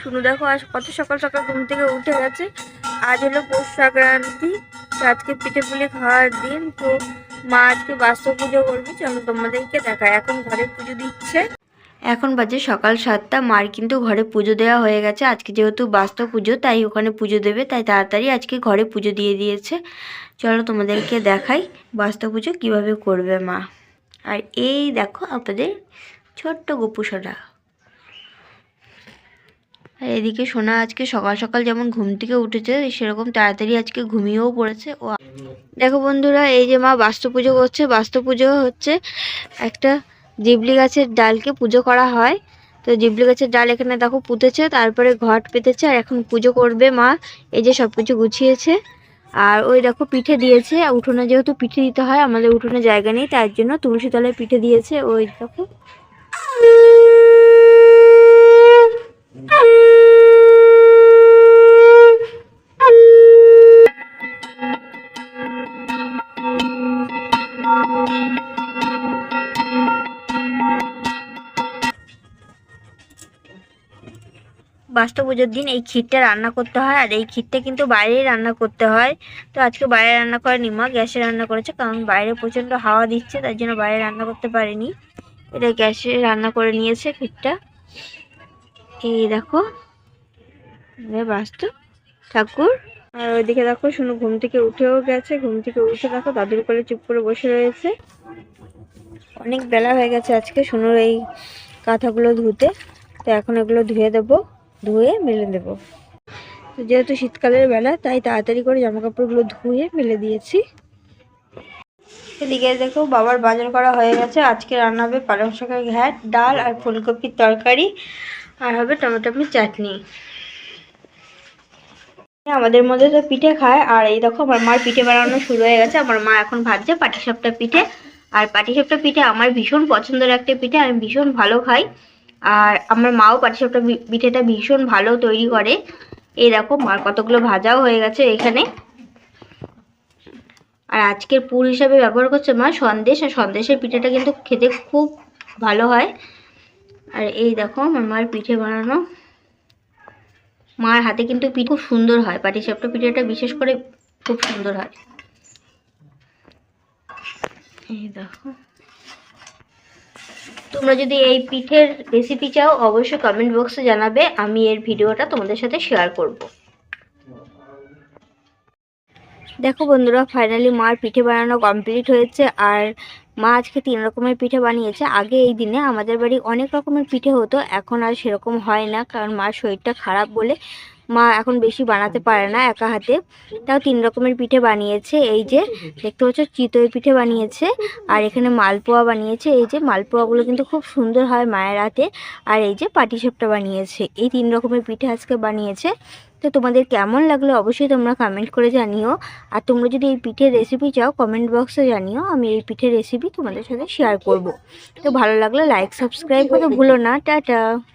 শুনু দেখো, আজ কত সকাল সকাল ঘুম থেকে উঠে গেছে। আজ হলো পৌষ সংক্রান্তি আজকে পিঠে পুলি খাওয়ার দিন, তো মা আজকে বাস্তব পুজো করবে। চলো তোমাদেরকে দেখায় এখন ঘরে পুজো দিচ্ছে। এখন বাজে সকাল সাতটা, মার কিন্তু ঘরে পুজো দেওয়া হয়ে গেছে। আজকে যেহেতু বাস্তব পুজো, তাই ওখানে পুজো দেবে, তাই তাড়াতাড়ি আজকে ঘরে পুজো দিয়ে দিয়েছে। চলো তোমাদেরকে দেখাই বাস্তব পুজো কীভাবে করবে মা। আর এই দেখো, আপনাদের ছোট্ট গপু সোনা আর এদিকে সোনা আজকে সকাল সকাল যেমন ঘুম থেকে উঠেছে, সেরকম তাড়াতাড়ি আজকে ঘুমিয়েও পড়েছে। ও দেখো বন্ধুরা, এই যে মা বাস্তু পুজো করছে। বাস্তু পুজো হচ্ছে একটা জিবলি গাছের ডালকে পুজো করা হয়। তো জিবলি গাছের ডাল এখানে দেখো পুঁতেছে, তারপরে ঘট পেতেছে, আর এখন পুজো করবে মা। এই যে সব কিছু গুছিয়েছে। আর ওই দেখো পিঠে দিয়েছে উঠোনে যেহেতু পিঠে দিতে হয়, আমাদের উঠোনে জায়গা নেই, তার জন্য তুলসী তলায় পিঠে দিয়েছে। ওই দেখো। বাস্তব পুজোর দিন এই ক্ষীরটা রান্না করতে হয় আর এই ক্ষীরটা কিন্তু বাইরেই রান্না করতে হয়। তো আজকে বাইরে রান্না করেনি মা, গ্যাসে রান্না করেছে কারণ বাইরে প্রচণ্ড হাওয়া দিচ্ছে তার জন্য বাইরে রান্না করতে পারেনি। এটা গ্যাসে রান্না করে নিয়েছে ক্ষীরটা। এই দেখো বাস্তব ঠাকুর। আর ওইদিকে দেখো শুনো, ঘুম থেকে উঠেও গেছে, ঘুম থেকে উঠে দেখো দাদুর কোলে চুপ করে বসে রয়েছে। অনেক বেলা হয়ে গেছে আজকে শুনুর এই কাঁথাগুলো ধুতে। তো এখন এগুলো ধুয়ে দেবো। ধুয়ে মেলে দেবো। তো যেহেতু শীতকালের বেলা, তাই তাড়াতাড়ি করে জামা কাপড়গুলো ধুয়ে মেলে দিয়েছি। এদিকে দেখো, বাবার বাজার করা হয়ে গেছে। আজকে রান্না হবে পালং শাকের ঘ্যাট, ডাল আর ফুলকপির তরকারি। আর হবে টমেটোমির চাটনি। আমাদের মধ্যে তো পিঠে খায়, আর এই দেখো, আমার মার পিঠে বানানো শুরু হয়ে গেছে। আমার মা এখন ভাজছে পাটিসাপটা পিঠে। আর পাটিসাপটা পিঠে আমার ভীষণ পছন্দের একটা পিঠে, আমি ভীষণ ভালো খাই। আর আমার মাও পাটিসাপটা পিঠেটা ভীষণ ভালো তৈরি করে। এই দেখো মার কতগুলো ভাজাও হয়ে গেছে এখানে। আর আজকের পুর হিসাবে ব্যবহার করছে মা সন্দেশ, আর সন্দেশের পিঠেটা কিন্তু খেতে খুব ভালো হয়। আর এই দেখো, আমার মায়ের পিঠে বানানো। মার হাতে কিন্তু পিঠে খুব সুন্দর হয়, পাটিসাপটা পিঠেটা বিশেষ করে খুব সুন্দর হয়। এই দেখো। তোমরা যদি এই পিঠের রেসিপি চাও, অবশ্যই কমেন্ট বক্সে জানাবে, আমি এর ভিডিওটা তোমাদের সাথে শেয়ার করব। দেখো বন্ধুরা ফাইনালি মার পিঠে বানানো কমপ্লিট হয়েছে, আর মা আজকে তিন রকমের পিঠে বানিয়েছে। আগে এই দিনে আমাদের বাড়ি অনেক রকমের পিঠে হতো, এখন আর সেরকম হয় না, কারণ মার শরীরটা খারাপ বলে মা এখন বেশি বানাতে পারে না একা হাতে। তাও তিন রকমের পিঠে বানিয়েছে। এই যে, দেখতে পাচ্ছ, চিতই পিঠে বানিয়েছে আর এখানে মালপোয়া বানিয়েছে। এই যে, মালপোয়াগুলো কিন্তু খুব সুন্দর হয় মায়ের হাতে। আর এই যে, পাটিসাপটা বানিয়েছে। এই তিন রকমের পিঠে আজকে বানিয়েছে। তো তোমাদের কেমন লাগল অবশ্যই তোমরা কমেন্ট করে জানিও। আর তোমরা যদি এই পিঠের রেসিপি চাও কমেন্ট বক্সে জানিও। আমি এই পিঠের রেসিপি তোমাদের সাথে শেয়ার করব। তো ভালো লাগলে লাইক সাবস্ক্রাইব করতে ভুলো না। টাটা!